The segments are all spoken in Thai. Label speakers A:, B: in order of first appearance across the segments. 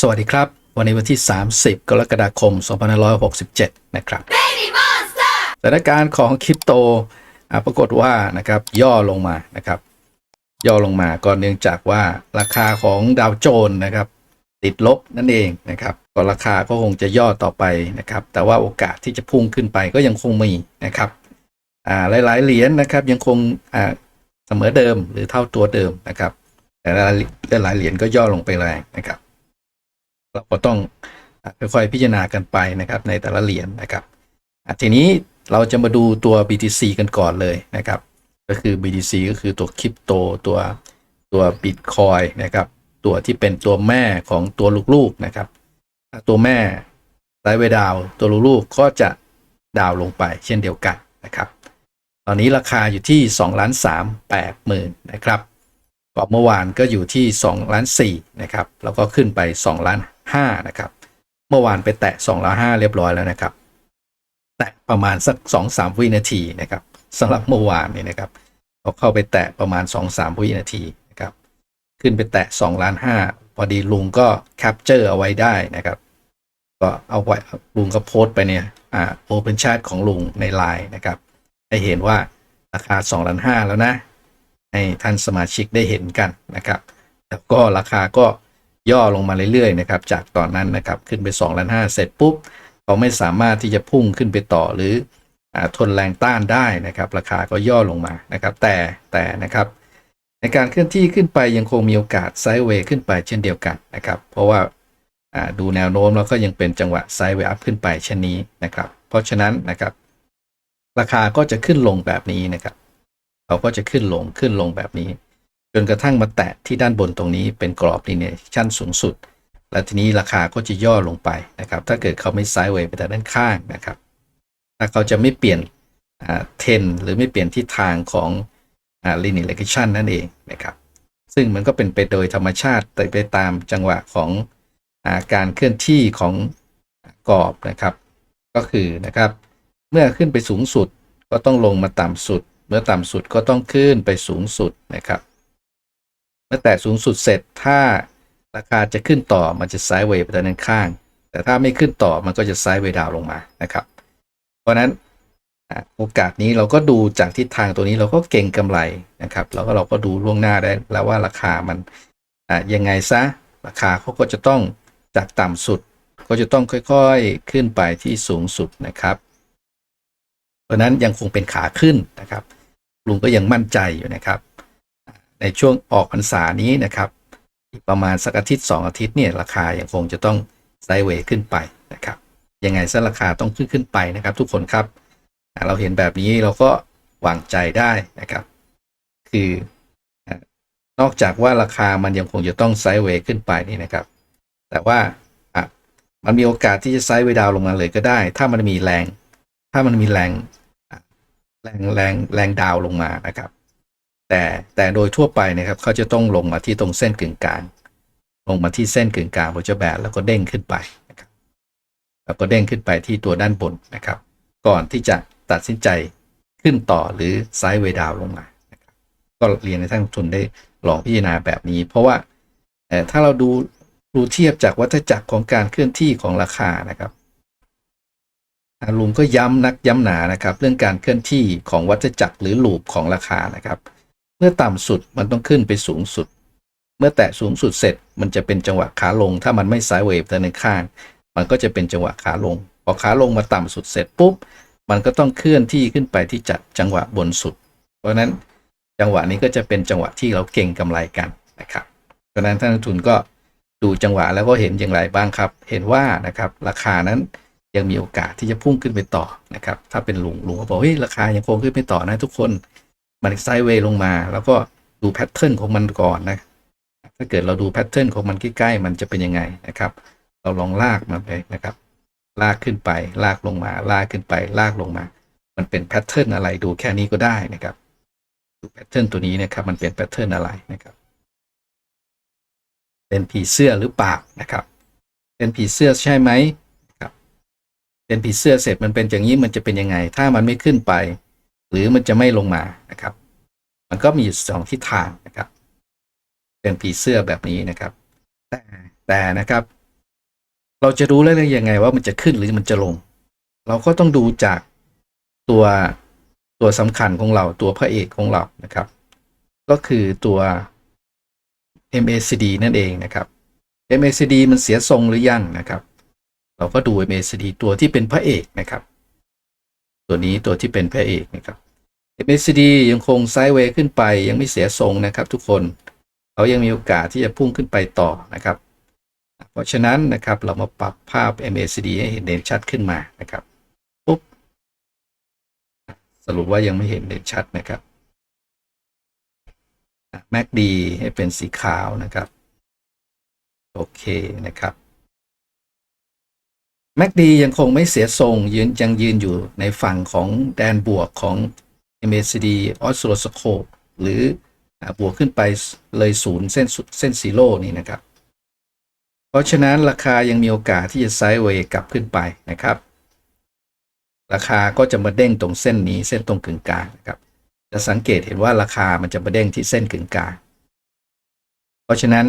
A: สวัสดีครับ วันนี้วันที่ 30 กรกฎาคม 2567 นะครับสถานการณ์ของคริปโตอ่าปรากฏว่านะครับย่อลงมานะครับ ย่อลงมาก็เนื่องจากว่าราคาของดาวโจนส์นะครับ ติดลบนั่นเองนะครับก็ราคาก็คงจะย่อต่อไปนะครับ แต่ว่าโอกาสที่จะพุ่งขึ้นไปก็ยังคงมีนะครับอ่าหลายๆเหรียญนะครับยังคงอ่าเสมอเดิมหรือเท่าตัวเดิมนะครับแต่หลายๆเหรียญก็ย่อลงไปแรงนะครับ เราก็ต้องค่อยๆพิจารณากันไปนะครับในแต่ละเหรียญนะครับทีนี้เราจะมาดูตัว BTC กันก่อนเลยนะครับ ก็คือ BTC ก็คือตัวคริปโตตัวตัว Bitcoin นะครับตัวที่เป็นตัวแม่ของตัวลูกๆนะครับ ตัวแม่ไลเวดาวตัวลูกๆก็จะดาวลงไปเช่นเดียวกันนะครับ ตอนนี้ราคาอยู่ที่2ล้าน3 8หมื่นนะครับกรอบเมื่อวานก็อยู่ที่2ล้าน4นะครับแล้วก็ขึ้นไป2ล้าน 5 นะครับ เมื่อวานไปแตะ2ล้าน5เรียบร้อยแล้วนะครับ แตะประมาณสัก 2-3 วินาทีนะครับสำหรับเมื่อวานนี่นะครับเขาเข้าไปแตะประมาณ 2-3 วินาทีนะครับ ขึ้นไปแตะ2ล้าน5พอดีลุงก็แคปเจอร์เอาไว้ได้นะครับ ก็เอาไว้ลุงก็โพสต์ไปเนี่ยอ่าโอเปนแชทของลุงในไลน์นะครับ ให้เห็นว่าราคา2ล้าน5แล้วนะให้ท่านสมาชิกได้เห็นกันนะครับ แล้วก็ราคาก็ ย่อลงมาเรื่อยๆนะครับจากตอนนั้นนะครับขึ้นไป2ล้าน5เสร็จปุ๊บเขาไม่สามารถที่จะพุ่งขึ้นไปต่อหรืออทนแรงต้านได้นะครับ ราคาก็ย่อลงมานะครับ แต่แต่นะครับ ในการเคลื่อนที่ขึ้นไปยังคงมีโอกาสไซด์เวย์ขึ้นไปเช่นเดียวกันนะครับ เพราะว่าอ่าดูแนวโน้มแล้วก็ยังเป็นจังหวะไซด์เวย์อัพขึ้นไปเช่นนี้นะครับ เพราะฉะนั้นนะครับ ราคาก็จะขึ้นลงแบบนี้นะครับ เขาก็จะขึ้นลงขึ้นลงแบบนี้ จนกระทั่งมาแตะที่ด้านบนตรงนี้เป็นกรอบลิเนียชั้นสูงสุด แล้วทีนี้ราคาก็จะย่อลงไปนะครับ ถ้าเกิดเขาไม่ไซด์เวย์ไปแต่ด้านข้างนะครับ ถ้าเขาจะไม่เปลี่ยนเทนหรือไม่เปลี่ยนทิศทางของลิเนียเลชันนั่นเองนะครับ ซึ่งมันก็เป็นไปโดยธรรมชาติแต่ไปตามจังหวะของอาการเคลื่อนที่ของกรอบนะครับ ก็คือนะครับ เมื่อขึ้นไปสูงสุดก็ต้องลงมาต่ำสุด เมื่อต่ำสุดก็ต้องขึ้นไปสูงสุดนะครับ อแตะสูงสุดเสร็จถ้าราคาจะขึ้นต่อมันจะไซด์เวย์ไปด้านข้าง แต่ถ้าไม่ขึ้นต่อมันก็จะไซด์เวย์ดาวลงมานะครับ เพราะนั้นโอกาสนี้เราก็ดูจากทิศทางตัวนี้เราก็เก่งกำไรนะครับแล้วก็เราก็ดูล่วงหน้าได้แล้วว่าราคามันยังไงซะราคาเขาก็จะต้องจากต่ำสุด ก็จะต้องค่อยๆขึ้นไปที่สูงสุดนะครับ เพราะนั้นยังคงเป็นขาขึ้นนะครับลุงก็ยังมั่นใจอยู่นะครับ ในช่วงออกพรรษานี้นะครับ ประมาณสักอาทิตย์สองอาทิตย์เนี่ยราคายังคงจะต้องไซด์เวย์ขึ้นไปนะครับยังไงซะราคาต้องขึ้นขึ้นไปนะครับ ทุกคนครับ เราเห็นแบบนี้เราก็วางใจได้นะครับ คือนอกจากว่าราคามันยังคงจะต้องไซด์เวย์ขึ้นไปนี่นะครับ แต่ว่ามันมีโอกาสที่จะไซด์เวย์ดาวลงมาเลยก็ได้ ถ้ามันมีแรง ถ้ามันมีแรง แรงแรงแรงดาวลงมานะครับ แต่แต่โดยทั่วไปนะครับเขาจะต้องลงมาที่ตรงเส้นกึ่งกลาง ลงมาที่เส้นกึ่งกลางโรเจอร์แบนแล้วก็เด้งขึ้นไปนะครับแล้วก็เด้งขึ้นไปที่ตัวด้านบนนะครับ ก่อนที่จะตัดสินใจขึ้นต่อหรือไซด์เวดาวลงมานะครับก็เรียนให้ท่านลงทุนได้ลองพิจารณาแบบนี้ เพราะว่าถ้าเราดูดูเทียบจากวัฏจักรของการเคลื่อนที่ของราคานะครับลุงก็ย้ำนักย้ำหนานะครับ เรื่องการเคลื่อนที่ของวัฏจักรหรือลูปของราคานะครับ เมื่อต่ำสุดมันต้องขึ้นไปสูงสุด เมื่อแตะสูงสุดเสร็จมันจะเป็นจังหวะขาลง ถ้ามันไม่ไซด์เวย์แต่ในข้าง มันก็จะเป็นจังหวะขาลง พอขาลงมาต่ำสุดเสร็จปุ๊บ มันก็ต้องเคลื่อนที่ขึ้นไปที่จัดจังหวะบนสุด เพราะฉะนั้นจังหวะนี้ก็จะเป็นจังหวะที่เราเก่งกำไรกันนะครับ เพราะนั้นท่านนักทุนก็ดูจังหวะแล้วก็เห็นอย่างไรบ้างครับ เห็นว่านะครับราคานั้นยังมีโอกาสที่จะพุ่งขึ้นไปต่อนะครับ ถ้าเป็นลุงลุงก็บอกเฮ้ยราคายังคงขึ้นไปต่อนะทุกคน มันไซด์เวย์ลงมา แล้วก็ดูแพทเทิร์นของมันก่อนนะถ้าเกิดเราดูแพทเทิร์นของมันใกล้ๆมันจะเป็นยังไงนะครับ เราลองลากมันไปนะครับ ลากขึ้นไปลากลงมา ลากขึ้นไปลากลงมา มันเป็นแพทเทิร์นอะไรดูแค่นี้ก็ได้นะครับดูแพทเทิร์นตัวนี้นะครับ มันเป็นแพทเทิร์นอะไรนะครับ เป็นผีเสื้อหรือเปล่านะครับ เป็นผีเสื้อใช่ไหมครับ เป็นผีเสื้อเสร็จมันเป็นอย่างนี้มันจะเป็นยังไง ถ้ามันไม่ขึ้นไป หรือมันจะไม่ลงมานะครับ มันก็มีสองทิศทางนะครับ เป็นผีเสื้อแบบนี้นะครับ แต่แต่นะครับ เราจะรู้ได้ยังไงว่ามันจะขึ้นหรือมันจะลง เราก็ต้องดูจากตัวตัวสำคัญของเราตัวพระเอกของเรานะครับ ก็คือตัว MACD นั่นเองนะครับ MACD มันเสียทรงหรือยังนะครับ เราก็ดู MACD ตัวที่เป็นพระเอกนะครับ ตัวนี้ตัวที่เป็นพระเอกนะครับ MACD ยังคงไซด์เวย์ขึ้นไปยังไม่เสียทรงนะครับทุกคนเขายังมีโอกาสที่จะพุ่งขึ้นไปต่อนะครับ เพราะฉะนั้นนะครับเรามาปรับภาพ MACD ให้เห็นเด่นชัดขึ้นมานะครับปุ๊บสรุปว่ายังไม่เห็นเด่นชัดนะครับ MACD ให้เป็นสีขาวนะครับ โอเคนะครับ MACD ยังคงไม่เสียทรงยืนยังยืนอยู่ในฝั่งของแดนบวกของ MACD Oscilloscope หรือบวกขึ้นไปเลยศูนย์เส้นเส้นซีโร่นี่นะครับ เพราะฉะนั้นราคายังมีโอกาสที่จะไซด์เวย์กลับขึ้นไปนะครับ ราคาก็จะมาเด้งตรงเส้นนี้เส้นตรงกึ่งกลางนะครับ จะสังเกตเห็นว่าราคามันจะมาเด้งที่เส้นกึ่งกลาง เพราะฉะนั้น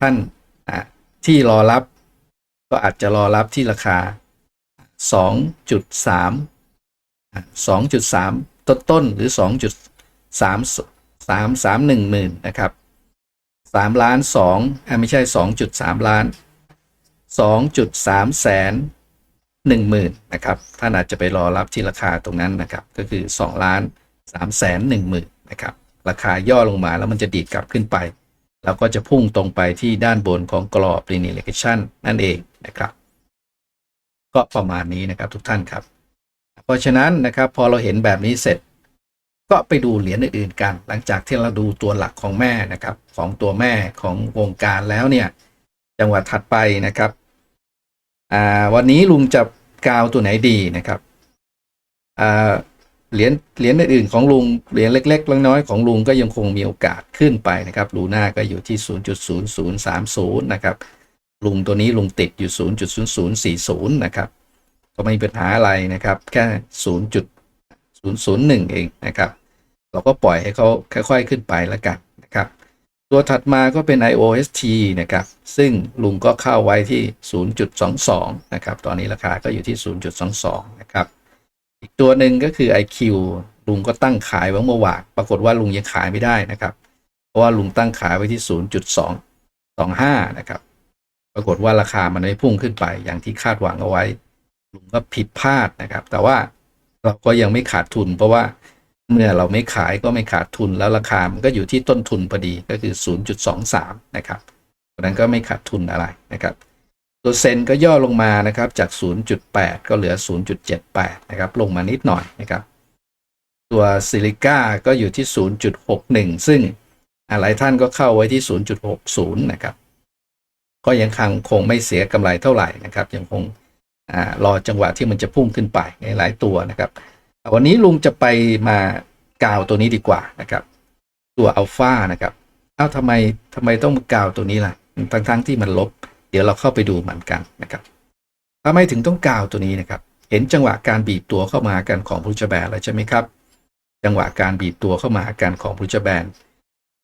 A: ท่านที่รอรับ ก็อาจจะรอรับที่ราคา 2.3 2.3 ต้นต้นๆหรือ 2.3 3 3 1หมื่นนะครับ3ล้าน2อไม่ใช่ 2.3 ล้าน 2.3 แสน1หมื่นนะครับท่านอาจจะไปรอรับที่ราคาตรงนั้นนะครับ ก็คือ 2 ล้าน3แสน1หมื่นนะครับ ราคาย่อลงมาแล้วมันจะดีดกลับขึ้นไป แล้วก็จะพุ่งตรงไปที่ด้านบนของกรอบ linear regression นั่นเอง นะครับ ก็ประมาณนี้นะครับทุกท่านครับ เพราะฉะนั้นนะครับพอเราเห็นแบบนี้เสร็จ ก็ไปดูเหรียญอื่นๆกัน หลังจากที่เราดูตัวหลักของแม่นะครับ ของตัวแม่ของวงการแล้วเนี่ย จังหวะถัดไปนะครับวันนี้ลุงจะกาวตัวไหนดีนะครับเหรียญเหรียญอื่นๆของลุงเหรียญเล็กๆน้อยๆของลุงก็ยังคงมีโอกาสขึ้นไปนะครับลูน่าก็อยู่ที่ 0.0030 นะครับ ลุงตัวนี้ลุงติดอยู่ 0.0040 นะครับ ก็ไม่มีปัญหาอะไรนะครับ แค่ 0.001 เองนะครับ เราก็ปล่อยให้เขาค่อยๆขึ้นไปแล้วกันนะครับ ตัวถัดมาก็เป็น IOST นะครับ ซึ่งลุงก็เข้าไว้ที่ 0.22 นะครับ ตอนนี้ราคาก็อยู่ที่ 0.22 นะครับ อีกตัวหนึ่งก็คือ IQ ลุงก็ตั้งขายไว้เมื่อวานปรากฏว่าลุงยังขายไม่ได้นะครับ เพราะว่าลุงตั้งขายไว้ที่ 0.225 นะครับ ปรากฏว่าราคามันไม่พุ่งขึ้นไปอย่างที่คาดหวังเอาไว้ลุงก็ผิดพลาดนะครับ แต่ว่าเราก็ยังไม่ขาดทุน เพราะว่าเมื่อเราไม่ขายก็ไม่ขาดทุนแล้วราคามันก็อยู่ที่ต้นทุนพอดีก็คือ 0.23 นะครับเพราะนั้นก็ไม่ขาดทุนอะไรนะครับ ตัวเซนก็ย่อลงมานะครับจาก 0.8 ก็เหลือ 0.78 นะครับ ลงมานิดหน่อยนะครับ ตัวซิลิก้าก็อยู่ที่ 0.61 ซึ่งหลายท่านก็เข้าไว้ที่ 0.60 นะครับ ก็ยังคงคงไม่เสียกำไรเท่าไหร่นะครับยังคงอรอจังหวะที่มันจะพุ่งขึ้นไปในหลายตัวนะครับวันนี้ลุงจะไปมากาวตัวนี้ดีกว่านะครับ ตัวอัลฟานะครับเอ้าทำไมทำไมต้องกาวตัวนี้ล่ะทั้งทั้งที่มันลบ เดี๋ยวเราเข้าไปดูเหมือนกันนะครับทำไมถึงต้องกาวตัวนี้นะครับ เห็นจังหวะการบีบตัวเข้ามากันของพุชแบนแล้วใช่ไหมครับ จังหวะการบีบตัวเข้ามากันของพุชแบน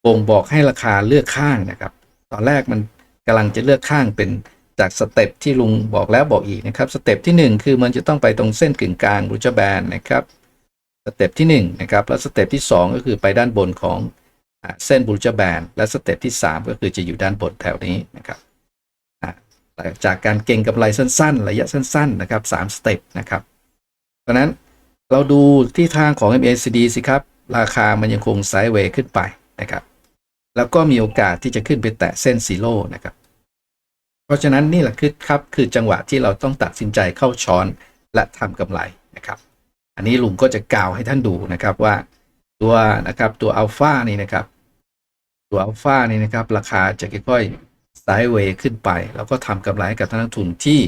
A: บ่งบอกให้ราคาเลือกข้างนะครับ ตอนแรกมัน กำลังจะเลือกข้างเป็นจากสเต็ปที่ลุงบอกแล้วบอกอีกนะครับสเต็ปที่หนึ่งคือมันจะต้องไปตรงเส้นกึ่งกลางพุชแบนนะครับสเต็ปที่หนึ่งนะครับแล้วสเต็ปที่สองก็คือไปด้านบนของเส้นบูจแบนและสเต็ปที่สามก็คือจะอยู่ด้านบนแถวนี้นะครับอ่าหลังจากการเก็งกำไรสั้น ๆ ระยะสั้น ๆ นะครับสามสเต็ปนะครับเพราะฉะนั้นเราดูที่ทางของ MACD สิครับ ราคามันยังคงไซด์เวย์ขึ้นไปนะครับ แล้วก็มีโอกาสที่จะขึ้นไปแตะเส้นซีโร่นะครับ เพราะฉะนั้นนี่แหละคือครับคือจังหวะที่เราต้องตัดสินใจเข้าช้อนและทำกำไรนะครับ อันนี้ลุงก็จะกล่าวให้ท่านดูนะครับว่าตัวนะครับตัวอัลฟานี่นะครับ ตัวอัลฟานี่นะครับราคาจะค่อยๆไซด์เวย์ขึ้นไป แล้วก็ทำกำไรกับท่านนักทุนที่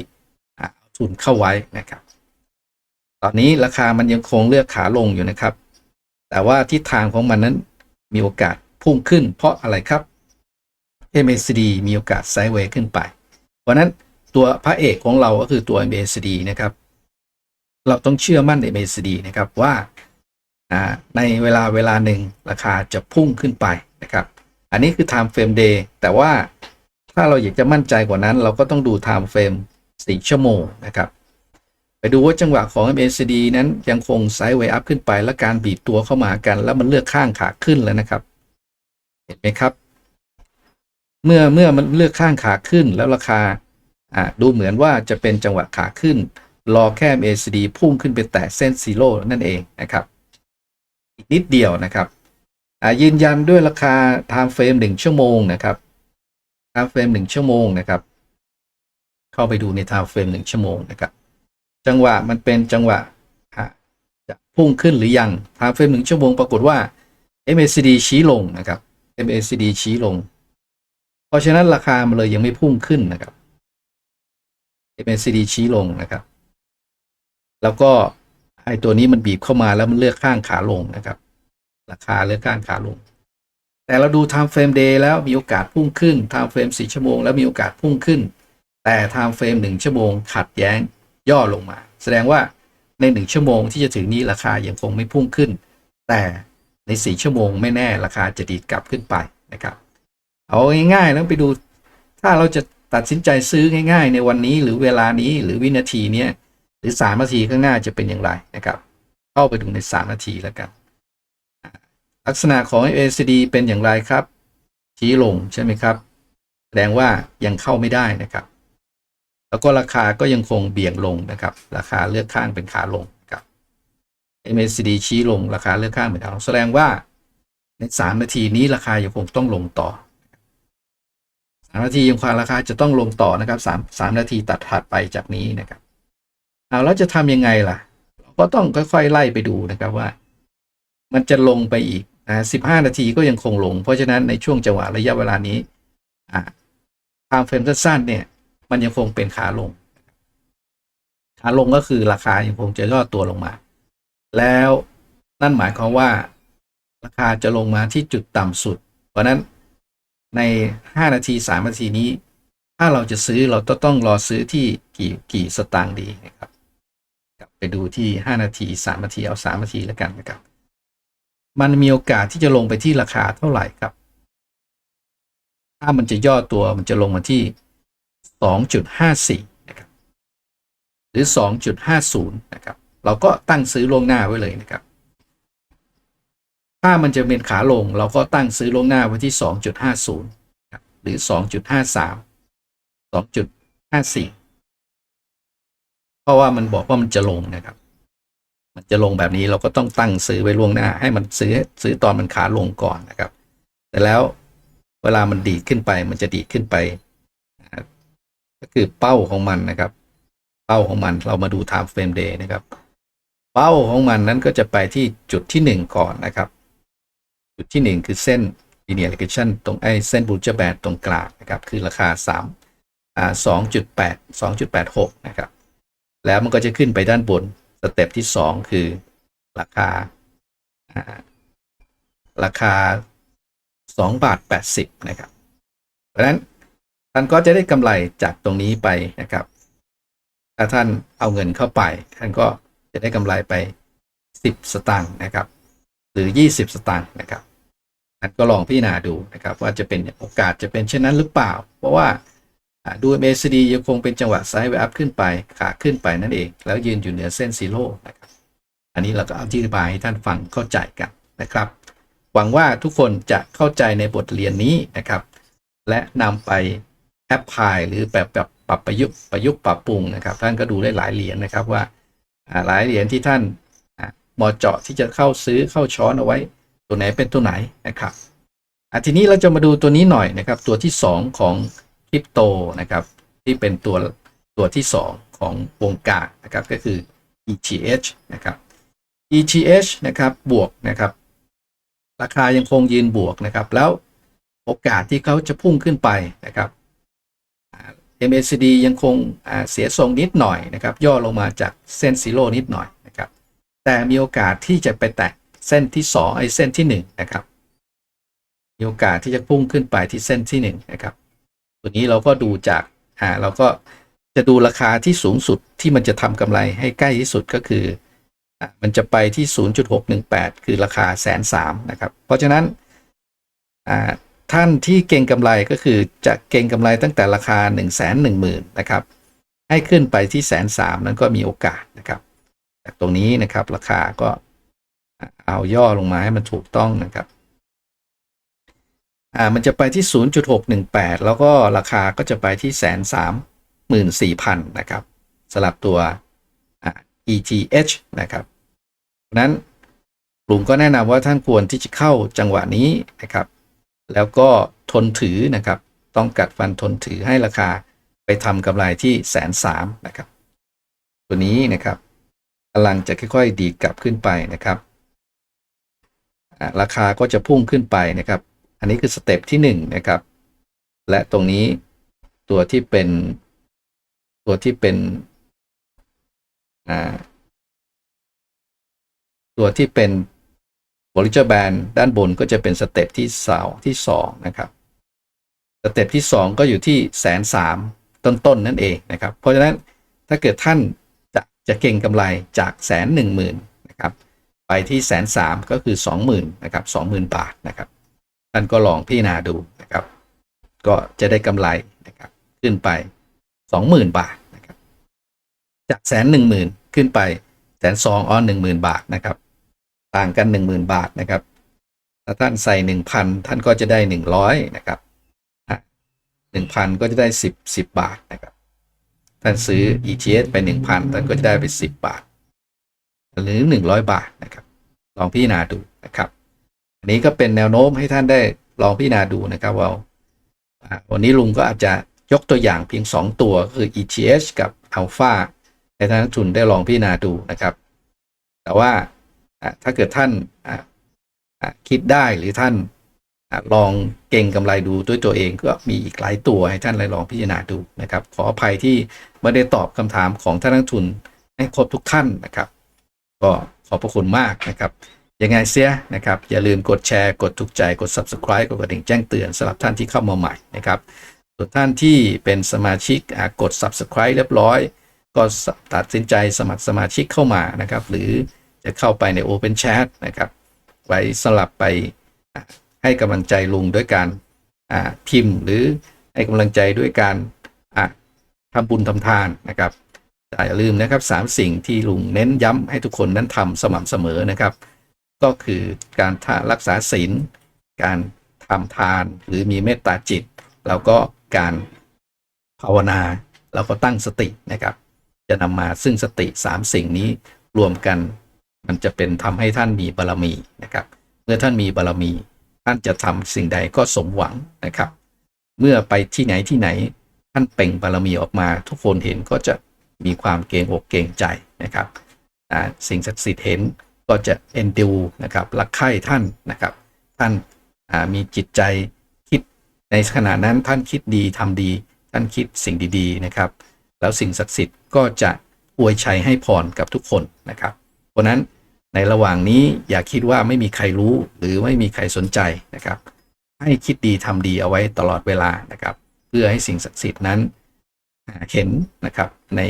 A: เอาทุนเข้าไว้นะครับ ตอนนี้ราคามันยังคงเลือกขาลงอยู่นะครับ แต่ว่าทิศทางของมันนั้นมีโอกาส พุ่งขึ้นเพราะอะไรครับ MACD มีโอกาสไซด์เวย์ขึ้นไป เพราะนั้นตัวพระเอกของเราก็คือตัว MACD นะครับ เราต้องเชื่อมั่นใน MACD นะครับว่าในเวลาเวลาหนึ่งราคาจะพุ่งขึ้นไปนะครับ อันนี้คือ time frame day แต่ว่าถ้าเราอยากจะมั่นใจกว่านั้น เราก็ต้องดู time frame 4ชั่วโมงนะครับไปดูว่าจังหวะของ MACD นั้นยังคงไซด์เวย์อัพขึ้นไป และการบีบตัวเข้ามากัน แล้วมันเลือกข้างขาขึ้นแล้วนะครับ เห็นไหมครับ เมื่อเมื่อมันเลือกข้างขาขึ้นแล้วราคาอ่าดูเหมือนว่าจะเป็นจังหวะขาขึ้น รอแค่ MACD พุ่งขึ้นไปแตะเส้นซีโร่นั่นเองนะครับ อีกนิดเดียวนะครับอ่ายืนยันด้วยราคา time frame 1 ชั่วโมงนะครับ time frame 1 ชั่วโมงนะครับ เข้าไปดูใน time frame 1 ชั่วโมงนะครับ จังหวะมันเป็นจังหวะอะจะพุ่งขึ้นหรือยัง time frame 1 ชั่วโมงปรากฏว่า MACD ชี้ลงนะครับ MACD ชี้ลง เพราะฉะนั้นราคามันเลยยังไม่พุ่งขึ้นนะครับ MACD ชี้ลงนะครับ แล้วก็ไอตัวนี้มันบีบเข้ามาแล้วมันเลือกข้างขาลงนะครับ ราคาเลือกข้างขาลง แต่เราดู time frame day แล้วมีโอกาสพุ่งขึ้น time frame 4ชั่วโมงแล้วมีโอกาสพุ่งขึ้น แต่ time frame 1 ชั่วโมงขัดแย้งย่อลงมา แสดงว่าใน 1 ชั่วโมงที่จะถึงนี้ราคายังคงไม่พุ่งขึ้น แต่ ใน 4 ชั่วโมงไม่แน่ราคาจะดีดกลับขึ้นไปนะครับ เอาง่ายๆแล้วไปดูถ้าเราจะตัดสินใจซื้อง่าย ๆ ในวันนี้หรือเวลานี้หรือวินาทีเนี้ยหรือ 3 นาทีข้างหน้าจะเป็นอย่างไรนะครับ เข้าไปดูใน 3 นาทีแล้วกันลักษณะของ ACD เป็นอย่างไรครับ ชี้ลงใช่ไหมครับ แสดงว่ายังเข้าไม่ได้นะครับ แล้วก็ราคาก็ยังคงเบี่ยงลงนะครับ ราคาเลือกข้างเป็นขาลง MACD ชี้ลงราคาเลือกข้างเป็นขาลงแสดงว่าใน 3 นาทีนี้ราคายังคงต้องลงต่อ 3 นาทียังคงราคาจะต้องลงต่อนะครับ 3 3 นาทีตัดถัดไปจากนี้นะครับเอาแล้วจะทำยังไงล่ะ เราก็ต้องค่อยๆไล่ไปดูนะครับว่า มันจะลงไปอีกนะ15 นาทีก็ยังคงลง เพราะฉะนั้นในช่วงจังหวะระยะเวลานี้อ่าทางเฟรมสั้นๆเนี่ย มันยังคงเป็นขาลง ขาลงก็คือราคายังคงจะย่อตัวลงมา แล้วนั่นหมายความว่าราคาจะลงมาที่จุดต่ำสุด เพราะนั้นใน 5 นาที 3 นาทีนี้ ถ้าเราจะซื้อเราต้องรอซื้อที่กี่กี่สตางค์ดีนะครับกลับไปดูที่ 5 นาที 3 นาที เอา 3 นาทีแล้วกันนะครับ มันมีโอกาสที่จะลงไปที่ราคาเท่าไหร่ครับ ถ้ามันจะย่อตัวมันจะลงมาที่ 2.54 นะครับ หรือ 2.50 นะครับ เราก็ตั้งซื้อล่วงหน้าไว้เลยนะครับ ถ้ามันจะเป็นขาลงเราก็ตั้งซื้อล่วงหน้าไว้ที่ 2.50 หรือ 2.53 2.54 เพราะว่ามันบอกว่ามันจะลงนะครับ มันจะลงแบบนี้เราก็ต้องตั้งซื้อไว้ล่วงหน้า ให้มันซื้อซื้อตอนมันขาลงก่อนนะครับ แต่แล้วเวลามันดีดขึ้นไปมันจะดีดขึ้นไป ก็คือเป้าของมันนะครับ เป้าของมันเรามาดู time frame day นะครับ เป้าของมันนั้นก็จะไปที่จุดที่ 1 ก่อนนะครับ จุดที่ 1 คือเส้น linear regression ตรงไอ้เส้นบูเจแบนตรงกลางนะครับ คือราคา3อ่า2.8 2.86 นะครับ แล้วมันก็จะขึ้นไปด้านบนสเต็ปที่ 2 คือราคาอ่าราคา 2 บาท 80 นะครับ เพราะฉะนั้นท่านก็จะได้กำไรจากตรงนี้ไปนะครับ ถ้าท่านเอาเงินเข้าไป ท่านก็ จะได้กำไรไป 10 สตางค์นะครับ หรือ 20 สตางค์นะครับท่านก็ลองพิจารณาดูนะครับ ว่าจะเป็นโอกาสจะเป็นเช่นนั้นหรือเปล่า เพราะว่าดู MACD ยังคงเป็นจังหวะไซด์เวย์อัพขึ้นไปขาขึ้นไปนั่นเอง แล้วยืนอยู่เหนือเส้นซีโร่นะครับอันนี้เราก็อธิบายให้ท่านฟังเข้าใจกันนะครับ หวังว่าทุกคนจะเข้าใจในบทเรียนนี้นะครับ และนำไปแอปพลายหรือแบบแบบปรับประยุกต์ประยุกต์ปรับปรุงนะครับ ท่านก็ดูได้หลายเหรียญนะครับว่า หลายเหรียญที่ท่านเหมาะเจาะที่จะเข้าซื้อเข้าช้อนเอาไว้ ตัวไหนเป็นตัวไหนนะครับทีนี้เราจะมาดูตัวนี้หน่อยนะครับ ตัวที่ 2 ของคริปโตนะครับ ที่เป็นตัวตัวที่ 2 ของวงการนะครับก็คือ ETH นะครับ ETH นะครับบวกนะครับ ราคายังคงยืนบวกนะครับ แล้วโอกาสที่เขาจะพุ่งขึ้นไปนะครับ MACD ยังคงเสียทรงนิดหน่อยนะครับ ย่อลงมาจากเส้นซีโร่นิดหน่อยนะครับ แต่มีโอกาสที่จะไปแตะเส้นที่2ไอ้เส้นที่1นะครับ มีโอกาสที่จะพุ่งขึ้นไปที่เส้นที่1นะครับ ตัวนี้เราก็ดูจากอ่าเราก็จะดูราคาที่สูงสุดที่มันจะทำกำไรให้ใกล้ที่สุดก็คืออะมันจะไปที่ 0.618 คือราคาแสนสามนะครับ เพราะฉะนั้นอ่า ท่านที่เก่งกำไรก็คือจะเก่งกำไรตั้งแต่ราคา 1 1 0 0 0 0นะครับ ให้ขึ้นไปที่แสนสามนั้นก็มีโอกาสนะครับจากตรงนี้นะครับราคาก็เอาย่อลงมาให้มันถูกต้องนะครับอ่ามันจะไปที่ 0.618 แล้วก็ราคาก็จะไปที่แสนสามหมื่นสี่พันนะครับสลับตัว ETH นะครับนั้นกลุ่มก็แนะนำว่าท่านควรที่จะเข้าจังหวะนี้นะครับ แล้วก็ทนถือนะครับ ต้องกัดฟันทนถือให้ราคาไปทำกำไรที่แสนสามนะครับ ตัวนี้นะครับกำลังจะค่อยๆ ดีกลับขึ้นไปนะครับราคาก็จะพุ่งขึ้นไปนะครับ อันนี้คือสเต็ปที่หนึ่งนะครับ และตรงนี้ตัวที่เป็นตัวที่เป็นตัวที่เป็น Bollinger Band ด้านบนก็จะเป็นสเต็ปที่สาที่สองนะครับสเต็ปที่สองก็อยู่ที่แสนสามต้นๆนนั่นเองนะครับ เพราะฉะนั้นถ้าเกิดท่านจะจะเก่งกำไรจากแสนหนึ่งหมื่นนะครับไปที่แสนสามก็คือสองหมื่นนะครับสองหมื่นบาทนะครับท่านก็ลองพิจารณาดูนะครับ ก็จะได้กำไรนะครับขึ้นไปสองหมื่นบาทนะครับจากแสนหนึ่งหมื่นขึ้นไปแสนสองอ๋อหนึ่งหมื่นบาทนะครับ ต่างกัน 10,000 บาทนะครับ ถ้าท่านใส่ 1,000 ท่านก็จะได้ 100 นะครับหนึ่งพันก็จะได้ 10 10 บาทนะครับ ท่านซื้อ ETS ไป 1,000 ท่านก็จะได้ไป 10 บาท หรือ 100 บาทนะครับ ลองพิจารณาดูนะครับ อันนี้ก็เป็นแนวโน้มให้ท่านได้ลองพิจารณาดูนะครับว่าวันนี้ลุงก็อาจจะยกตัวอย่างเพียง 2 ตัวคือ ETH กับ Alpha ให้ท่านนักทุนได้ลองพิจารณาดูนะครับ แต่ว่า ถ้าเกิดท่านคิดได้หรือท่านอลองเก่งกำไรดูด้วยตัวเองก็มีอีกหลายตัวให้ท่านลองพิจารณาดูนะครับ ขออภัยที่ไม่ได้ตอบคำถามของท่านนักทุนให้ครบทุกท่านนะครับ ก็ขอบพระคุณมากนะครับยังไงเสียนะครับ อย่าลืมกดแชร์กดถูกใจกด subscribe กดกระดิ่งแจ้งเตือนสำหรับท่านที่เข้ามาใหม่นะครับส่วนท่านที่เป็นสมาชิกกด subscribe เรียบร้อย ก็ตัดสินใจสมัครสมาชิกเข้ามานะครับ หรือ จะเข้าไปใน Open Chat นะครับ ไว้สลับไปให้กำลังใจลุงด้วยการพิมพ์หรือให้กำลังใจด้วยการทำบุญทำทานนะครับแต่อย่าลืมนะครับสามสิ่งที่ลุงเน้นย้ำให้ทุกคนนั้นทำสม่ำเสมอนะครับ ก็คือการทารักษาศีลการทำทานหรือมีเมตตาจิต แล้วก็การภาวนาแล้วก็ตั้งสตินะครับ จะนำมาซึ่งสติสามสิ่งนี้รวมกัน มันจะเป็นทำให้ท่านมีบารมีนะครับ เมื่อท่านมีบารมี ท่านจะทำสิ่งใดก็สมหวังนะครับ เมื่อไปที่ไหนที่ไหน ท่านเป่งบารมีออกมา ทุกคนเห็นก็จะมีความเกรงอกเกรงใจนะครับสิ่งศักดิ์สิทธิ์เห็นก็จะเอ็นดูนะครับรักใคร่ท่านนะครับ ท่านามีจิตใจคิดในขณะนั้นท่านคิดดีทำดี ท่านคิดสิ่งดีๆนะครับ แล้วสิ่งศักดิ์สิทธิ์ก็จะอวยชัยให้พรกับทุกคนนะครับเพราะนั้น ในระหว่างนี้อย่าคิดว่าไม่มีใครรู้หรือไม่มีใครสนใจนะครับ ให้คิดดีทำดีเอาไว้ตลอดเวลานะครับ เพื่อให้สิ่งศักดิ์สิทธิ์นั้นเห็นนะครับใน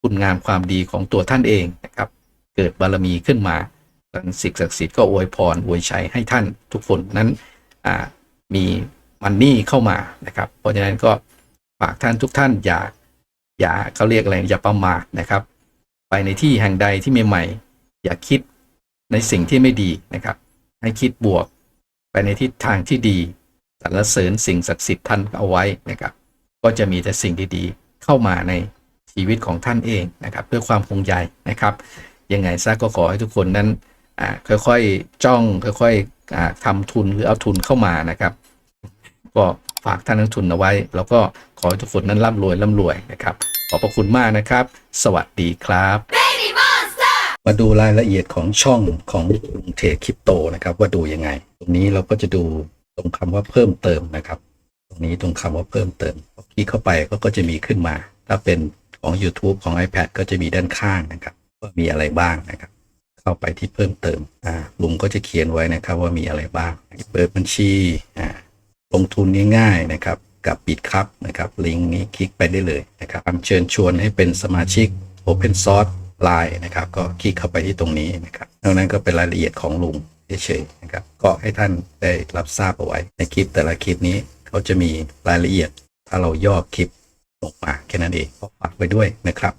A: คุณงามความดีของตัวท่านเองนะครับ เกิดบารมีขึ้นมาสิ่งศักดิ์สิทธิ์ก็อวยพรอวยชัยให้ท่านทุกคนนั้นมีมันนี่เข้ามานะครับ เพราะฉะนั้นก็ฝากท่านทุกท่านอย่าอย่าเขาเรียกอะไรอย่าประมาทนะครับ ไปในที่แห่งใดที่ใหม่ๆอย่าคิด ในสิ่งที่ไม่ดีนะครับ ให้คิดบวกไปในทิศทางที่ดีสรรเสริญสิ่งศักดิ์สิทธิ์ท่านเอาไว้นะครับ ก็จะมีแต่สิ่งดีๆเข้ามาในชีวิตของท่านเองนะครับ เพื่อความคงใยนะครับ ยังไงซะก็ขอให้ทุกคนนั้นค่อยๆจ้องค่อยๆทำทุนหรือเอาทุนเข้ามานะครับ ก็ฝากท่านนักทุนเอาไว้ แล้วก็ขอให้ทุกคนนั้นร่ำรวยร่ำรวยนะครับ ขอบพระคุณมากนะครับ สวัสดีครับ มาดูรายละเอียดของช่องของลุงเทรดคริปโตนะครับ ว่าดูยังไง ตรงนี้เราก็จะดูตรงคำว่าเพิ่มเติมนะครับ ตรงนี้ตรงคำว่าเพิ่มเติมคลิกเข้าไปก็ก็จะมีขึ้นมา ถ้าเป็นของ YouTube ของ iPad ก็จะมีด้านข้างนะครับว่ามีอะไรบ้างนะครับ เข้าไปที่เพิ่มเติมอ่าลุงก็จะเขียนไว้นะครับว่ามีอะไรบ้างเปิดบัญชีอ่าลงทุนง่ายๆนะครับกับปิดครับนะครับลิงก์นี้คลิกไปได้เลยนะครับเชิญชวนให้เป็นสมาชิก Open Source ไลน์นะครับ ก็คลิกเข้าไปที่ตรงนี้นะครับนอกนั้นก็เป็นรายละเอียดของลุงเฉยๆนะครับ ก็ให้ท่านได้รับทราบเอาไว้ ในคลิปแต่ละคลิปนี้เขาจะมีรายละเอียด ถ้าเราย่อคลิปลงมาแค่นั้นเองก็ฝากไว้ด้วยนะครับ